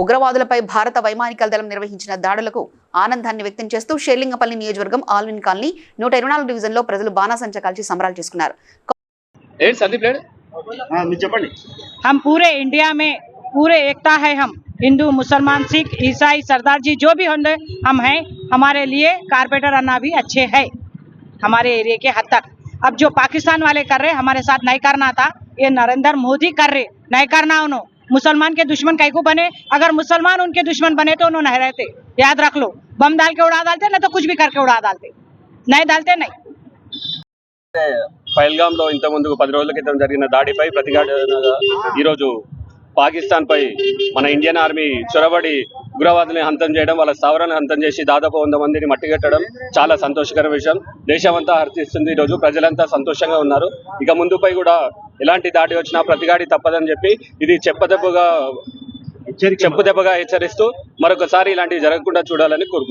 ఉగ్రవాదులపై భారత వైమానిక దళం నిర్వహించిన దాడులకు ఆనందాన్ని వ్యక్తం చేస్తూ షేర్లింగపల్లి నియోజకవర్గం ఆల్విన్ కాలనీ నూట ఇరవై నాలుగు డివిజన్లో ప్రజలు బాణాసంచ కాల్చి సంబరాలు చేసుకున్నారు ఏంటి సందీప్ లేడు ఆ, మీరు చెప్పండి हम पूरे इंडिया में पूरे एकता है हम हिंदू मुसलमान सिख ईसाई सरदार जी जो भी होंगे हम हैं हमारे लिए कारपेटर अन्ना भी अच्छे हैं हमारे एरिया के हद तक अब जो पाकिस्तान वाले कर रहे हमारे साथ नहीं करना था ये नरेंद्र मोदी कर रहे नहीं करना उन्होंने मुसलमान के दुश्मन कई को बने अगर मुसलमान उनके दुश्मन बने तो उन्होंने नहीं रहते याद रख लो बम डाल के उड़ा डालते ना तो कुछ भी करके उड़ा डालते नहीं डालते नहीं పహల్గామ్ లో ఇంత ముందు పది రోజుల క్రితం జరిగిన దాడిపై ప్రతిఘటనగా ఈరోజు పాకిస్తాన్ పై మన ఇండియన్ ఆర్మీ చొరబడి ఉగ్రవాదుల్ని హంతం చేయడం వాళ్ళ స్థావరాన్ని హంతం చేసి దాదాపు వంద మందిని మట్టిగట్టడం చాలా సంతోషకర విషయం. దేశమంతా హర్షిస్తుంది ఈరోజు. ప్రజలంతా సంతోషంగా ఉన్నారు. ఇక ముందుపై కూడా ఎలాంటి దాడి వచ్చినా ప్రతిగాడి తప్పదని చెప్పి ఇది చెప్పదెబ్బగా చెప్పు దెబ్బగా హెచ్చరిస్తూ మరొకసారి ఇలాంటివి జరగకుండా చూడాలని కోరుకుంటున్నాను.